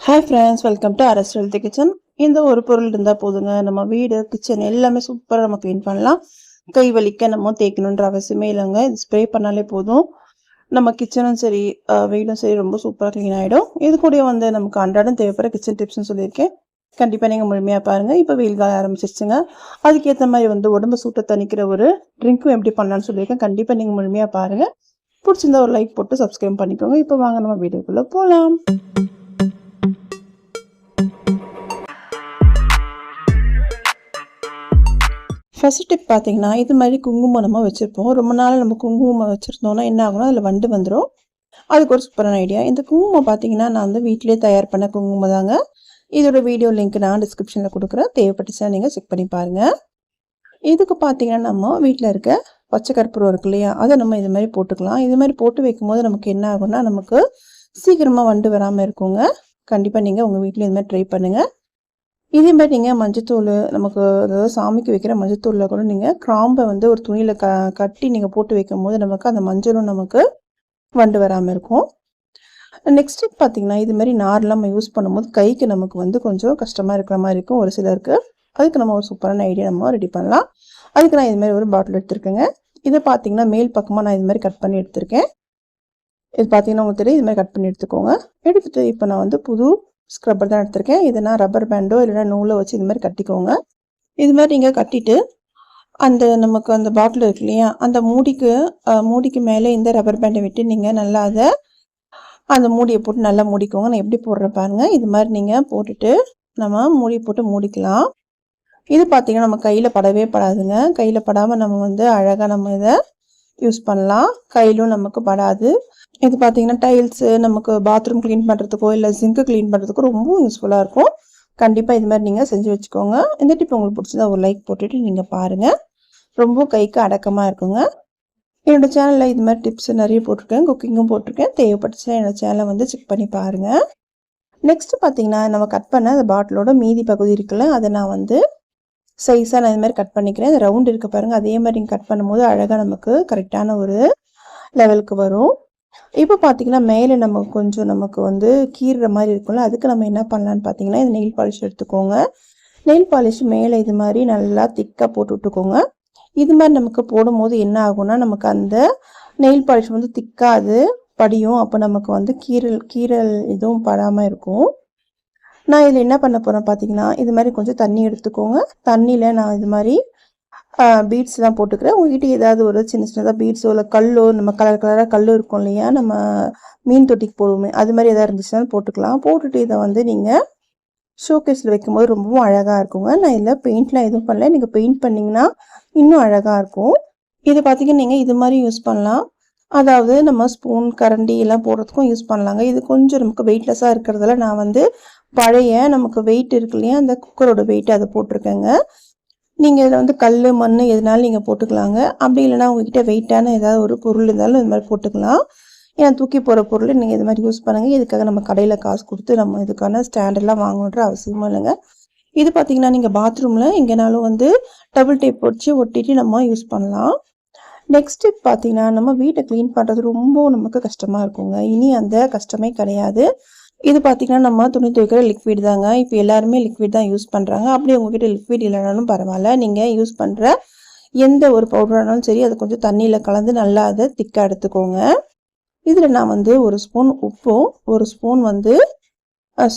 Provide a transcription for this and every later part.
Hi friends welcome to Arasu healthy kitchen இந்த ஒரு பொருள் இருந்தால் போதுங்க. நம்ம வீடு கிச்சன் எல்லாமே சூப்பராக நம்ம க்ளீன் பண்ணலாம். கை வலிக்க நம்ம தேய்க்கணுன்ற அவசியமே இல்லைங்க. இது ஸ்ப்ரே பண்ணாலே போதும். நம்ம கிச்சனும் சரி வீடும் சரி ரொம்ப சூப்பராக க்ளீன் ஆகிடும் இது கூட வந்து நமக்கு அன்றாடம் தேவைப்படுற கிச்சன் டிப்ஸ்னு சொல்லியிருக்கேன். கண்டிப்பாக நீங்கள் முழுமையாக பாருங்கள் இப்போ வெயில் காலம் ஆரம்பிச்சிருச்சுங்க. அதுக்கேற்ற மாதிரி வந்து உடம்பு சூட்டை தணிக்கிற ஒரு ட்ரிங்க்கும் எப்படி பண்ணலாம்னு சொல்லியிருக்கேன். கண்டிப்பாக நீங்கள் முழுமையாக பாருங்கள் பிடிச்சிருந்தா ஒரு லைக் போட்டு சப்ஸ்கிரைப் பண்ணிக்கோங்க. இப்போ வாங்க நம்ம வீடியோக்குள்ளே போகலாம் ஃபர்ஸ்ட் டிப் பார்த்தீங்கன்னா இது மாதிரி குங்குமம் நம்ம வச்சுருப்போம். ரொம்ப நாள் நம்ம குங்குமம் வச்சுருந்தோம்னா என்ன ஆகும்னா அதில் வண்டு வந்துடும் அதுக்கு ஒரு சூப்பரான ஐடியா இந்த குங்குமம் பார்த்தீங்கன்னா நான் வந்து வீட்டிலே தயார் பண்ண குங்குமம் தாங்க. இதோட வீடியோ லிங்க் நான் டிஸ்கிரிப்ஷனில் கொடுக்குறேன். தேவைப்பட்டுச்சா நீங்கள் செக் பண்ணி பாருங்கள் இதுக்கு பார்த்தீங்கன்னா நம்ம வீட்டில் இருக்க பச்சை கற்பூரம் இருக்கு இல்லையா? அதை நம்ம இது மாதிரி போட்டுக்கலாம். இது மாதிரி போட்டு வைக்கும்போது நமக்கு என்ன ஆகும்னா நமக்கு சீக்கிரமாக வண்டு வராமல் இருக்குங்க. கண்டிப்பாக நீங்கள் உங்கள் வீட்டில் இது மாதிரி ட்ரை பண்ணுங்கள் இதே மாதிரி நீங்கள் மஞ்சத்தூள் நமக்கு அதாவது சாமிக்கு வைக்கிற மஞ்சத்தூளில் கூட நீங்கள் கிராம்பை வந்து ஒரு துணியில் க கட்டி நீங்கள் போட்டு வைக்கும் போது நமக்கு அந்த மஞ்சளும் நமக்கு வண்டு வராமல் இருக்கும். நெக்ஸ்ட் பார்த்தீங்கன்னா இது மாதிரி நார்லாம் நம்ம யூஸ் பண்ணும்போது கைக்கு நமக்கு வந்து கொஞ்சம் கஷ்டமாக இருக்கிற மாதிரி இருக்கும் ஒரு சிலருக்கு. அதுக்கு நம்ம ஒரு சூப்பரான ஐடியா நம்ம ரெடி பண்ணலாம். அதுக்கு நான் இது மாதிரி ஒரு பாட்டில் எடுத்திருக்கேங்க. இதை பார்த்தீங்கன்னா மேல் பக்கமாக நான் இது மாதிரி கட் பண்ணி எடுத்திருக்கேன். இது பார்த்தீங்கன்னா உங்களுக்கு தெரியும் இது மாதிரி கட் பண்ணி எடுத்துக்கோங்க. எடுத்துகிட்டு இப்போ நான் வந்து புது ஸ்க்ரப்பர் தான் எடுத்திருக்கேன். இதை நான் ரப்பர் பேண்டோ இல்லைன்னா நூலை வச்சு இது மாதிரி கட்டிக்கோங்க. இது மாதிரி நீங்கள் கட்டிட்டு அந்த நமக்கு அந்த பாட்டில் இருக்கு இல்லையா அந்த மூடிக்கு மூடிக்கு மேலே இந்த ரப்பர் பேண்டை விட்டு நீங்கள் நல்லா அதை அந்த மூடியை போட்டு நல்லா மூடிக்கோங்க. நான் எப்படி போடுறேன் பாருங்கள் இது மாதிரி நீங்கள் போட்டுட்டு நம்ம மூடி போட்டு மூடிக்கலாம். இது பார்த்தீங்கன்னா நம்ம கையில் படவே படாதுங்க. கையில் படாமல் நம்ம வந்து அழகாக நம்ம இதை யூஸ் பண்ணலாம். கையிலும் நமக்கு படாது. இது பார்த்தீங்கன்னா டைல்ஸு நமக்கு பாத்ரூம் க்ளீன் பண்ணுறதுக்கோ இல்லை ஜிங்க்கு க்ளீன் பண்ணுறதுக்கோ ரொம்ப யூஸ்ஃபுல்லாக இருக்கும். கண்டிப்பாக இது மாதிரி நீங்கள் செஞ்சு வச்சுக்கோங்க. இந்த டிப் உங்களுக்கு பிடிச்சதா ஒரு லைக் போட்டுட்டு நீங்கள் பாருங்கள் ரொம்ப கைக்கு அடக்கமாக இருக்குங்க. என்னோட சேனலில் இது மாதிரி டிப்ஸ் நிறைய போட்டிருக்கேன். குக்கிங்கும் போட்டிருக்கேன். தேவைப்பட்டுச்சுன்னா என்னோட சேனலை வந்து செக் பண்ணி பாருங்கள் நெக்ஸ்ட்டு பார்த்தீங்கன்னா நம்ம கட் பண்ண அந்த பாட்டிலோட மீதி பகுதி இருக்குல்ல அதை நான் வந்து சைஸாக நான் இது மாதிரி கட் பண்ணிக்கிறேன். இந்த ரவுண்ட் இருக்க பாருங்கள் அதே மாதிரி நீங்கள் கட் பண்ணும்போது அழகாக நமக்கு கரெக்டான ஒரு லெவலுக்கு வரும். இப்போ பார்த்தீங்கன்னா மேலே நமக்கு கொஞ்சம் நமக்கு வந்து கீறுற மாதிரி இருக்கும்ல அதுக்கு நம்ம என்ன பண்ணலான்னு பார்த்தீங்கன்னா இது நெயில் பாலிஷ் எடுத்துக்கோங்க. நெயில் பாலிஷ் மேலே இது மாதிரி நல்லா திக்காக போட்டு விட்டுக்கோங்க. இது மாதிரி நமக்கு போடும்போது என்ன ஆகும்னா நமக்கு அந்த நெயில் பாலிஷ் வந்து திக்காது படியும். அப்போ நமக்கு வந்து கீரல் கீரல் எதுவும் படாமல் இருக்கும். நான் இதில் என்ன பண்ண போகிறேன் பார்த்தீங்கன்னா இது மாதிரி கொஞ்சம் தண்ணி எடுத்துக்கோங்க. தண்ணியில் நான் இது மாதிரி பீட்ஸ் தான் போட்டுக்கிறேன். உங்ககிட்ட ஏதாவது ஒரு சின்ன சின்னதாக பீட்ஸோ இல்லை கல்லோ நம்ம கலர் கலராக கல் இருக்கும் இல்லையா நம்ம மீன் தொட்டிக்கு போடுவோமே அது மாதிரி எதாவது இருந்துச்சுன்னா போட்டுக்கலாம். போட்டுட்டு இதை வந்து நீங்கள் ஷோகேஸில் வைக்கும்போது ரொம்பவும் அழகாக இருக்குங்க. நான் இதில் பெயிண்ட்லாம் எதுவும் பண்ணல. நீங்கள் பெயிண்ட் பண்ணிங்கன்னா இன்னும் அழகாக இருக்கும். இது பார்த்தீங்கன்னா நீங்கள் இது மாதிரி யூஸ் பண்ணலாம். அதாவது நம்ம ஸ்பூன் கரண்டி எல்லாம் போடுறதுக்கும் யூஸ் பண்ணலாங்க. இது கொஞ்சம் நமக்கு வெயிட்லெஸ்ஸாக இருக்கிறதுல நான் வந்து பழைய நமக்கு வெயிட் இருக்கு இல்லையா அந்த குக்கரோட வெயிட் அதை போட்டிருக்கேங்க. நீங்கள் இதில் வந்து கல் மண் எதுனாலும் நீங்கள் போட்டுக்கலாங்க. அப்படி இல்லைன்னா உங்ககிட்ட வெயிட்டான ஏதாவது ஒரு பொருள் இருந்தாலும் இது மாதிரி போட்டுக்கலாம். ஏன்னா தூக்கி போகிற பொருள் நீங்கள் இது மாதிரி யூஸ் பண்ணுங்கள் இதுக்காக நம்ம கடையில் காசு கொடுத்து நம்ம இதுக்கான ஸ்டாண்டர்ட்லாம் வாங்கணுன்ற அவசியமும் இல்லைங்க. இது பார்த்தீங்கன்னா நீங்கள் பாத்ரூமில் எங்கேனாலும் வந்து டபுள் டேப் வச்சு ஒட்டிட்டு நம்ம யூஸ் பண்ணலாம். நெக்ஸ்ட் ஸ்டெப் பார்த்தீங்கன்னா நம்ம வீட்டை க்ளீன் பண்ணுறது ரொம்ப நமக்கு கஷ்டமாக இருக்குங்க. இனி அந்த கஷ்டமே கிடையாது. இது பார்த்தீங்கன்னா நம்ம துணி துவைக்கிற லிக்விட் தாங்க. இப்போ எல்லாருமே லிக்விட் தான் யூஸ் பண்ணுறாங்க அப்படி உங்ககிட்ட லிக்விட் இல்லைனாலும் பரவாயில்ல. நீங்கள் யூஸ் பண்ணுற எந்த ஒரு பவுடரானாலும் சரி அதை கொஞ்சம் தண்ணியில் கலந்து நல்லா அதை திக்காக எடுத்துக்கோங்க. இதில் நான் வந்து ஒரு ஸ்பூன் உப்பும் ஒரு ஸ்பூன் வந்து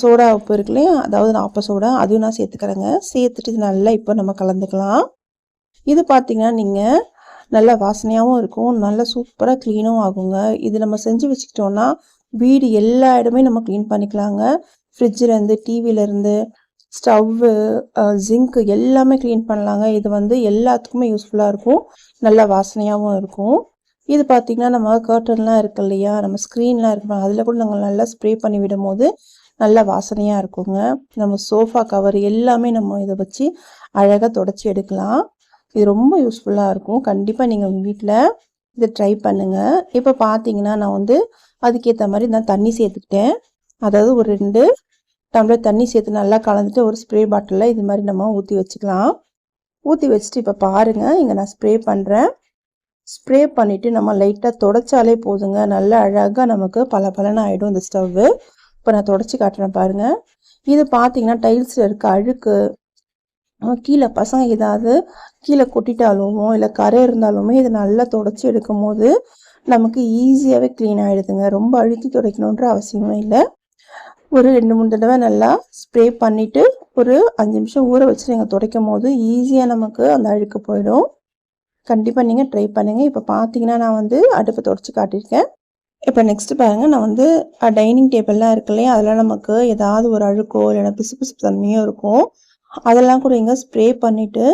சோடா உப்பு இருக்கு இல்லையா? அதாவது நாப்ப சோடா அதையும் நான் சேர்த்துக்கிறேங்க. சேர்த்துட்டு இது நல்லா இப்போ நம்ம கலந்துக்கலாம். இது பார்த்திங்கன்னா நீங்கள் நல்லா வாசனையாகவும் இருக்கும். நல்லா சூப்பராக க்ளீனும் ஆகுங்க. இது நம்ம செஞ்சு வச்சுக்கிட்டோம்னா வீடு எல்லா இடமே நம்ம க்ளீன் பண்ணிக்கலாங்க. ஃப்ரிட்ஜிலேருந்து டிவிலேருந்து ஸ்டவ்வு ஜிங்க்கு எல்லாமே க்ளீன் பண்ணலாங்க. இது வந்து எல்லாத்துக்குமே யூஸ்ஃபுல்லாக இருக்கும். நல்ல வாசனையாகவும் இருக்கும். இது பார்த்திங்கன்னா நம்ம கர்ட்டன்லாம் இருக்கு இல்லையா? நம்ம ஸ்க்ரீன்லாம் இருக்கு. அதில் கூட நாங்கள் நல்லா ஸ்ப்ரே பண்ணி விடும் போது நல்ல வாசனையாக இருக்குங்க. நம்ம சோஃபா கவர் எல்லாமே நம்ம இதை வச்சு அழகாக தொடச்சி எடுக்கலாம். இது ரொம்ப யூஸ்ஃபுல்லாக இருக்கும். கண்டிப்பாக நீங்கள் உங்கள் வீட்டில் இதை ட்ரை பண்ணுங்கள் இப்போ பார்த்தீங்கன்னா நான் வந்து அதுக்கேற்ற மாதிரி நான் தண்ணி சேர்த்துக்கிட்டேன். அதாவது ஒரு ரெண்டு டம்ளர் தண்ணி சேர்த்து நல்லா கலந்துட்டு ஒரு ஸ்ப்ரே பாட்டிலில் இது மாதிரி நம்ம ஊற்றி வச்சுக்கலாம். ஊற்றி வச்சுட்டு இப்போ பாருங்கள் இங்கே நான் ஸ்ப்ரே பண்ணுறேன் ஸ்ப்ரே பண்ணிவிட்டு நம்ம லைட்டாக தொடச்சாலே போதுங்க. நல்லா அழகாக நமக்கு பல பலன்னு ஆகிடும் இந்த ஸ்டவ்வு இப்போ நான் தொடச்சி காட்டுறேன் பாருங்கள் இது பார்த்தீங்கன்னா டைல்ஸில் இருக்க அழுக்கு கீழே பசங்க ஏதாவது கீழே கொட்டிட்டாலுமோ இல்லை கரை இருந்தாலுமே இதை நல்லா தொடச்சி எடுக்கும் போது நமக்கு ஈஸியாகவே க்ளீன் ஆகிடுதுங்க ரொம்ப அழுத்தி துடைக்கணுன்ற அவசியமே இல்லை. ஒரு ரெண்டு மூணு தடவை நல்லா ஸ்ப்ரே பண்ணிவிட்டு ஒரு அஞ்சு நிமிஷம் ஊற வச்சு நீங்கள் துடைக்கும் போது ஈஸியாக நமக்கு அந்த அழுக்கு போயிடும். கண்டிப்பாக நீங்கள் ட்ரை பண்ணுங்கள் இப்போ பார்த்தீங்கன்னா நான் வந்து அடுப்பை தொடச்சி காட்டியிருக்கேன். இப்போ நெக்ஸ்ட்டு பாருங்கள் நான் வந்து டைனிங் டேபிள்லாம் இருக்கு இல்லையா? அதெல்லாம் நமக்கு ஏதாவது ஒரு அழுக்கோ இல்லைன்னா பிசு பிசுப்பு தன்மையோ இருக்கும். அதெல்லாம் கூட இங்கே ஸ்ப்ரே பண்ணிவிட்டு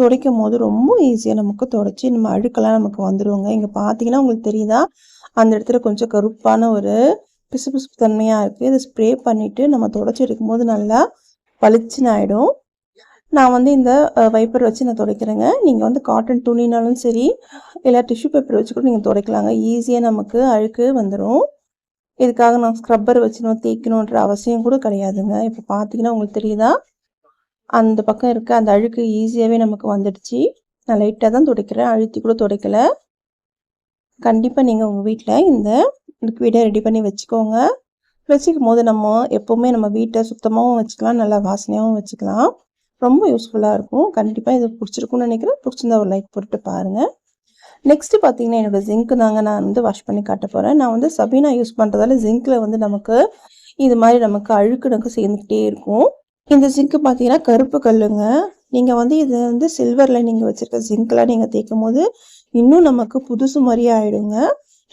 துடைக்கும் போது ரொம்ப ஈஸியாக நமக்கு துடைச்சி நம்ம அழுக்கெல்லாம் நமக்கு வந்துடுவோங்க இங்கே பார்த்தீங்கன்னா உங்களுக்கு தெரியுதா? அந்த இடத்துல கொஞ்சம் கருப்பான ஒரு பிசு பிசுப்பு தன்மையாக இருக்குது இதை ஸ்ப்ரே பண்ணிவிட்டு நம்ம துடைச்சி எடுக்கும்போது நல்லா பளிச்சுன்னு ஆகிடும் நான் வந்து இந்த வைப்பர் வச்சு நான் துடைக்கிறேங்க. நீங்கள் வந்து காட்டன் துணினாலும் சரி இல்லை டிஷ்யூ பேப்பர் வச்சு கூட நீங்கள் துடைக்கலாங்க. ஈஸியாக நமக்கு அழுக்கு வந்துடும் இதுக்காக நான் ஸ்க்ரப்பர் வச்சு நம்ம தேய்க்கணுன்ற அவசியம் கூட கிடையாதுங்க. இப்போ பார்த்தீங்கன்னா உங்களுக்கு தெரியுதா? அந்த பக்கம் இருக்க அந்த அழுக்கு ஈஸியாகவே நமக்கு வந்துடுச்சு. நான் லைட்டாக தான் துடைக்கிறேன். அழுத்தி கூட துடைக்கலை. கண்டிப்பாக நீங்கள் உங்கள் வீட்டில் இந்த லிக்விடை ரெடி பண்ணி வச்சுக்கோங்க. வச்சுக்கும் போது நம்ம எப்போவுமே நம்ம வீட்டை சுத்தமாகவும் வச்சுக்கலாம். நல்லா வாசனையாகவும் வச்சுக்கலாம். ரொம்ப யூஸ்ஃபுல்லாக இருக்கும். கண்டிப்பாக இது பிடிச்சிருக்கும்னு நினைக்கிறேன். பிடிச்சிருந்தா ஒரு லைக் போட்டு பாருங்கள் நெக்ஸ்ட்டு பார்த்தீங்கன்னா என்னோட ஜிங்க்கு தாங்க நான் வந்து வாஷ் பண்ணி காட்ட போகிறேன் நான் வந்து சபீனா யூஸ் பண்ணுறதால ஜிங்க்கில் வந்து நமக்கு இது மாதிரி நமக்கு அழுக்கு நமக்கு சேர்ந்துக்கிட்டே இருக்கும். இந்த ஜிங்க்கு பார்த்தீங்கன்னா கருப்பு கல்லுங்க. நீங்கள் வந்து இது வந்து சில்வரில் நீங்கள் வச்சுருக்க ஜிங்க்கெலாம் நீங்கள் தேய்க்கும் போது இன்னும் நமக்கு புதுசு மாதிரியே ஆகிடுங்க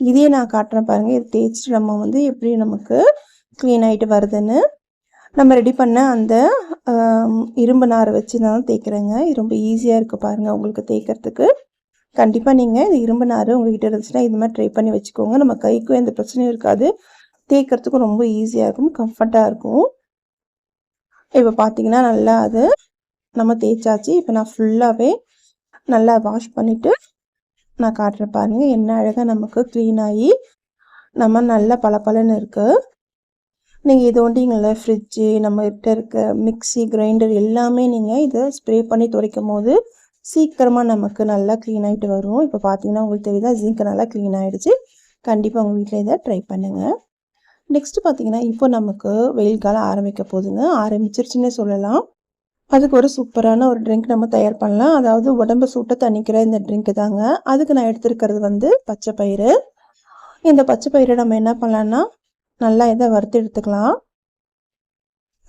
இதையே நான் காட்டுறேன் பாருங்கள் இது தேய்ச்சிட்டு நம்ம வந்து எப்படி நமக்கு க்ளீன் ஆகிட்டு வருதுன்னு. நம்ம ரெடி பண்ண அந்த இரும்பு நாரை வச்சு தான் தேய்க்கிறேங்க. இது ரொம்ப ஈஸியாக இருக்குது பாருங்கள் உங்களுக்கு தேய்க்கிறதுக்கு. கண்டிப்பாக நீங்கள் இந்த இரும்பு நார் உங்கள்கிட்ட இருந்துச்சுன்னா இது மாதிரி ட்ரை பண்ணி வச்சுக்கோங்க. நம்ம கைக்கும் எந்த பிரச்சனையும் இருக்காது. தேய்க்கிறதுக்கும் ரொம்ப ஈஸியாக இருக்கும் கம்ஃபர்ட்டாக இருக்கும். இப்போ பார்த்தீங்கன்னா நல்லா அது நம்ம தேய்ச்சாச்சு. இப்போ நான் ஃபுல்லாகவே நல்லா வாஷ் பண்ணிவிட்டு நான் காட்டுறேன் பாருங்கள் என்ன அழகாக நமக்கு க்ளீன் ஆகி நம்ம நல்லா பளபளன்னு இருக்குது நீங்கள் இது ஒண்டிங்கள ஃப்ரிட்ஜு நம்மகிட்ட இருக்க மிக்ஸி கிரைண்டர் எல்லாமே நீங்கள் இதை ஸ்ப்ரே பண்ணி துடைக்கும் போது சீக்கிரமாக நமக்கு நல்லா க்ளீன் ஆகிட்டு வரும். இப்போ பார்த்தீங்கன்னா உங்களுக்கு தெரியுதா ஜிங்க் நல்லா க்ளீன் ஆகிடுச்சு கண்டிப்பாக உங்கள் வீட்டில் இதை ட்ரை பண்ணுங்கள் நெக்ஸ்ட் பார்த்தீங்கன்னா இப்போ நமக்கு வெயில் காலம் ஆரம்பிக்க போகுதுங்க ஆரம்பிச்சிருச்சுன்னே சொல்லலாம். அதுக்கு ஒரு சூப்பரான ஒரு ட்ரிங்க் நம்ம தயார் பண்ணலாம். அதாவது உடம்பு சூட்டை தணிக்கிற இந்த ட்ரிங்க் தாங்க. அதுக்கு நான் எடுத்திருக்கிறது வந்து பச்சை பயிறு. இந்த பச்சை பயிரை நம்ம என்ன பண்ணலான்னா நல்லா இதை வறுத்து எடுத்துக்கலாம்.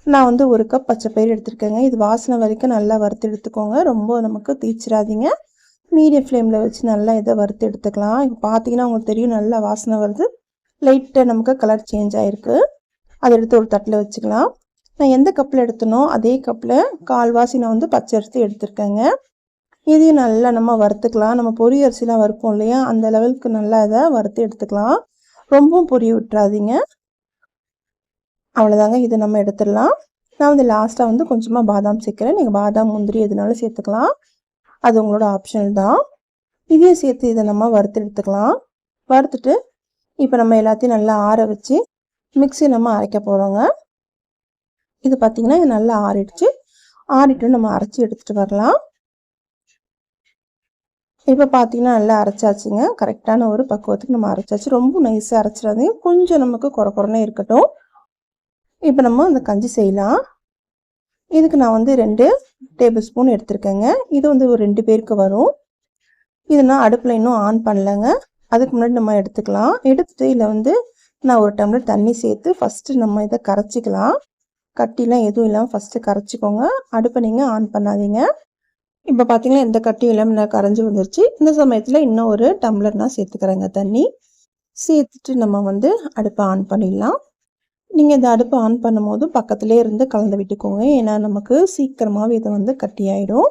நான் வந்து ஒரு கப் பச்சை பயிறு எடுத்திருக்கேங்க. இது வாசனை வரைக்கும் நல்லா வறுத்து எடுத்துக்கோங்க. ரொம்ப நமக்கு தீச்சிடாதீங்க மீடியம் ஃப்ளேமில் வச்சு நல்லா இதை வறுத்து எடுத்துக்கலாம். இப்போ பார்த்தீங்கன்னா உங்களுக்கு தெரியும் நல்லா வாசனை வருது. லைட்டாக நமக்கு கலர் சேஞ்ச் ஆகிருக்கு அதை எடுத்து ஒரு தட்டில் வச்சுக்கலாம். நான் எந்த கப்பில் எடுத்தனோ அதே கப்பில் கால்வாசி நான் வந்து பச்சை அரிசி எடுத்திருக்கேங்க. இதையும் நல்லா நம்ம வறுத்துக்கலாம். நம்ம பொரி அரிசிலாம் வறுப்போம் இல்லையா? அந்த லெவலுக்கு நல்லா இதை வறுத்து எடுத்துக்கலாம். ரொம்பவும் பொரிய விட்டுறாதீங்க அவ்வளோதாங்க இதை நம்ம எடுத்துடலாம். நான் வந்து லாஸ்ட்டாக வந்து கொஞ்சமாக பாதாம் சேர்க்குறேன். நீங்கள் பாதாம் முந்திரி எதுனாலும் சேர்த்துக்கலாம். அது உங்களோட ஆப்ஷனல் தான். இதையும் சேர்த்து இதை நம்ம வறுத்து எடுத்துக்கலாம். வறுத்துட்டு இப்போ நம்ம எல்லாத்தையும் நல்லா ஆற வச்சு மிக்ஸி நம்ம அரைக்க போகிறோங்க இது பார்த்திங்கன்னா இது நல்லா ஆறிடுச்சு. ஆறிட்டு நம்ம அரைச்சி எடுத்துகிட்டு வரலாம். இப்போ பார்த்தீங்கன்னா நல்லா அரைச்சாச்சுங்க. கரெக்டான ஒரு பக்குவத்துக்கு நம்ம அரைச்சாச்சு. ரொம்ப நைஸாக அரைச்சிடாதீங்க. கொஞ்சம் நமக்கு குறை குறைனே இருக்கட்டும். இப்போ நம்ம அந்த கஞ்சி செய்யலாம். இதுக்கு நான் வந்து ரெண்டு டேபிள் ஸ்பூன் எடுத்திருக்கேங்க. இது வந்து ஒரு ரெண்டு பேருக்கு வரும். இது நான் அடுப்பில் இன்னும் ஆன் பண்ணலைங்க. அதுக்கு முன்னாடி நம்ம எடுத்துக்கலாம். எடுத்துகிட்டு இதில் வந்து நான் ஒரு டம்ளர் தண்ணி சேர்த்து ஃபஸ்ட்டு நம்ம இதை கரைச்சிக்கலாம். கட்டிலாம் எதுவும் இல்லாமல் ஃபஸ்ட்டு கரைச்சிக்கோங்க. அடுப்பை நீங்கள் ஆன் பண்ணாதீங்க. இப்போ பார்த்தீங்கன்னா எந்த கட்டியும் இல்லாமல் நான் கரைஞ்சி வந்துருச்சு. இந்த சமயத்தில் இன்னும் ஒரு டம்ளர் நான் சேர்த்துக்கிறேங்க தண்ணி. சேர்த்துட்டு நம்ம வந்து அடுப்பை ஆன் பண்ணிடலாம். நீங்கள் இந்த அடுப்பை ஆன் பண்ணும்போது பக்கத்துலேயே இருந்து கலந்து விட்டுக்கோங்க. ஏன்னா நமக்கு சீக்கிரமாகவே இதை வந்து கட்டி ஆகிடும்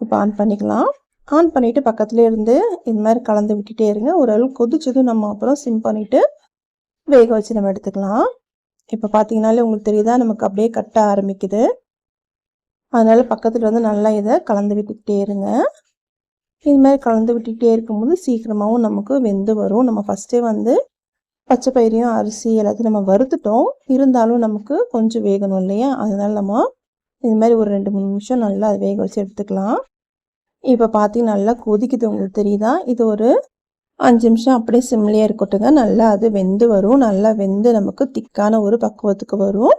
இப்போ ஆன் பண்ணிக்கலாம். ஆன் பண்ணிவிட்டு பக்கத்துலேயே இருந்து இது மாதிரி கலந்து விட்டுட்டே இருங்க. ஓரளவு கொதிச்சதும் நம்ம அப்புறம் சிம் பண்ணிவிட்டு வேக வச்சு நம்ம எடுத்துக்கலாம். இப்போ பார்த்தீங்கனாலே உங்களுக்கு தெரியுதா நமக்கு அப்படியே கட்ட ஆரம்பிக்குது. அதனால் பக்கத்தில் வந்து நல்லா இதை கலந்து விட்டுக்கிட்டே இருங்க. இது மாதிரி கலந்து விட்டுக்கிட்டே இருக்கும்போது சீக்கிரமாகவும் நமக்கு வெந்து வரும். நம்ம ஃபஸ்ட்டே வந்து பச்சை பயிரையும் அரிசி எல்லாத்தையும் நம்ம வறுத்துட்டோம். இருந்தாலும் நமக்கு கொஞ்சம் வேகணும் இல்லையா? அதனால் நம்ம இது மாதிரி ஒரு ரெண்டு மூணு நிமிஷம் நல்லா அதை வேக வச்சு எடுத்துக்கலாம். இப்போ பார்த்தீங்கன்னா நல்லா கொதிக்குது உங்களுக்கு தெரியுதா? இது ஒரு அஞ்சு நிமிஷம் அப்படியே சிம்லேயே இருக்கட்டுங்க. நல்லா அது வெந்து வரும். நல்லா வெந்து நமக்கு திக்கான ஒரு பக்குவத்துக்கு வரும்.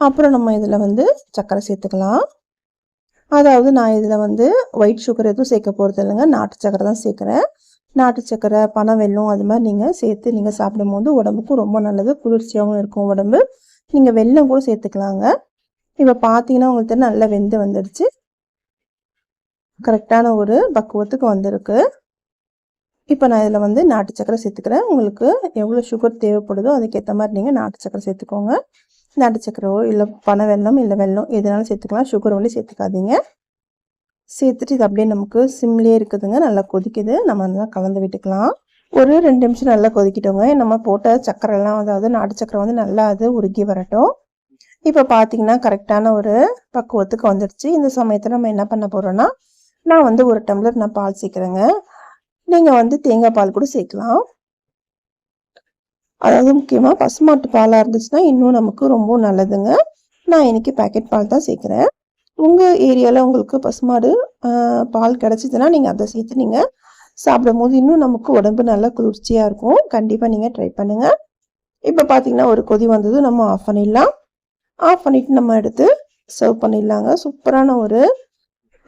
அப்புறம் நம்ம இதில் வந்து சர்க்கரை சேர்த்துக்கலாம். அதாவது நான் இதில் வந்து ஒயிட் சுகர் எதுவும் சேர்க்க போகிறது இல்லைங்க. நாட்டு சக்கரை தான் சேர்க்குறேன். நாட்டு சக்கரை பனை வெல்லம் அது மாதிரி நீங்கள் சேர்த்து நீங்கள் சாப்பிடும் போது உடம்புக்கும் ரொம்ப நல்லது. குளிர்ச்சியாகவும் இருக்கும் உடம்பு. நீங்கள் வெல்லம் கூட சேர்த்துக்கலாங்க. இப்போ பார்த்தீங்கன்னா உங்களுக்கு நல்ல நல்லா வெந்து வந்துடுச்சு. கரெக்டான ஒரு பக்குவத்துக்கு வந்திருக்கு. இப்போ நான் இதில் வந்து நாட்டு சக்கரை சேர்த்துக்கிறேன். உங்களுக்கு எவ்வளோ சுகர் தேவைப்படுதோ அதுக்கேற்ற மாதிரி நீங்கள் நாட்டு சக்கரை சேர்த்துக்கோங்க. நாட்டு சக்கரையோ இல்லை பனை வெள்ளம் இல்லை வெள்ளம் எதுனாலும் சேர்த்துக்கலாம். சுகர் ஒன்லி சேர்த்துக்காதீங்க. சேர்த்துட்டு இது அப்படியே நமக்கு சிம்லேயே இருக்குதுங்க. நல்லா கொதிக்குது. நம்ம நல்லா கலந்து விட்டுக்கலாம். ஒரு ரெண்டு நிமிஷம் நல்லா கொதிக்கிட்டோங்க. நம்ம போட்ட சக்கரைலாம் அதாவது நாட்டு சக்கரை வந்து நல்லா அது உருகி வரட்டும். இப்போ பார்த்தீங்கன்னா கரெக்டான ஒரு பக்குவத்துக்கு வந்துடுச்சு இந்த சமயத்தில் நம்ம என்ன பண்ண போகிறோன்னா நான் வந்து ஒரு டம்ளர் நான் பால் சேர்க்குறேங்க. நீங்கள் வந்து தேங்காய் பால் கூட சேர்க்கலாம். அதாவது முக்கியமாக பசுமாட்டு பாலாக இருந்துச்சுன்னா இன்னும் நமக்கு ரொம்ப நல்லதுங்க. நான் இன்றைக்கி பேக்கெட் பால் தான் சேர்க்குறேன். உங்கள் ஏரியாவில் உங்களுக்கு பசுமாடு பால் கிடச்சிதுன்னா நீங்கள் அதை சேர்த்து நீங்கள் சாப்பிடும் போது இன்னும் நமக்கு உடம்பு நல்லா குளிர்ச்சியாக இருக்கும். கண்டிப்பாக நீங்கள் ட்ரை பண்ணுங்கள் இப்போ பார்த்தீங்கன்னா ஒரு கொதி வந்ததும் நம்ம ஆஃப் பண்ணிடலாம். ஆஃப் பண்ணிவிட்டு நம்ம எடுத்து சர்வ் பண்ணிடலாங்க. சூப்பரான ஒரு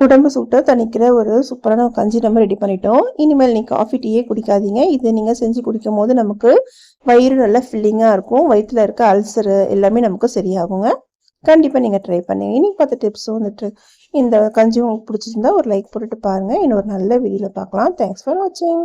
உடம்பு சூட்டை தணிக்கிற ஒரு சூப்பரான கஞ்சி நம்ம ரெடி பண்ணிட்டோம். இனிமேல் நீங்கள் காஃபி டீயே குடிக்காதீங்க. இதை நீங்கள் செஞ்சு குடிக்கும் போது நமக்கு வயிறு நல்லா ஃபில்லிங்காக இருக்கும். வயிற்றில் இருக்க அல்சரு எல்லாமே நமக்கு சரியாகுங்க. கண்டிப்பாக நீங்கள் ட்ரை பண்ணுங்க. இனி பார்த்த டிப்ஸும் வந்துட்டு இந்த கஞ்சி உங்களுக்கு பிடிச்சிருந்தா ஒரு லைக் போட்டுட்டு பாருங்கள் இன்னொரு நல்ல வீடியோவில் பார்க்கலாம். தேங்க்ஸ் ஃபார் வாட்சிங்